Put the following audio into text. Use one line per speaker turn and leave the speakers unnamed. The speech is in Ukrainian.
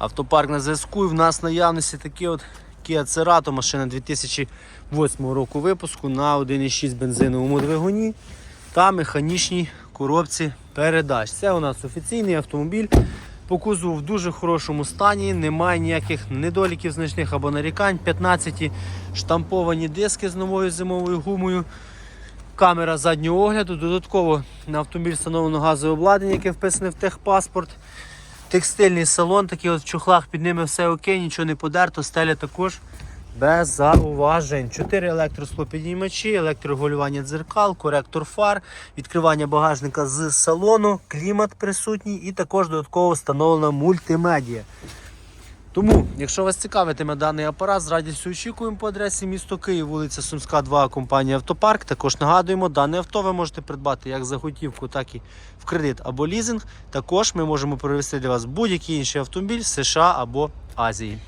Автопарк на зв'язку. І в нас наявності такий от Kia Cerato, машина 2008 року випуску на 1,6 бензиновому двигуні та механічній коробці передач. Це у нас офіційний автомобіль. По кузову в дуже хорошому стані, немає ніяких недоліків значних або нарікань. 15 штамповані диски з новою зимовою гумою. Камера заднього огляду. Додатково на автомобіль встановлено газове обладнання, яке вписане в техпаспорт. Текстильний салон, такий от в чохлах під ними все окей, нічого не подерто, стеля також без зауважень. Чотири електрослопіднімачі, електрорегулювання дзеркал, коректор фар, відкривання багажника з салону, клімат присутній і також додатково встановлена мультимедія. Тому, якщо вас цікавитиме даний апарат, з радістю очікуємо по адресі місто Київ, вулиця Сумська, 2, компанія Автопарк. Також нагадуємо, дане авто ви можете придбати як за готівку, так і в кредит або лізинг. Також ми можемо привезти для вас будь-який інший автомобіль США або Азії.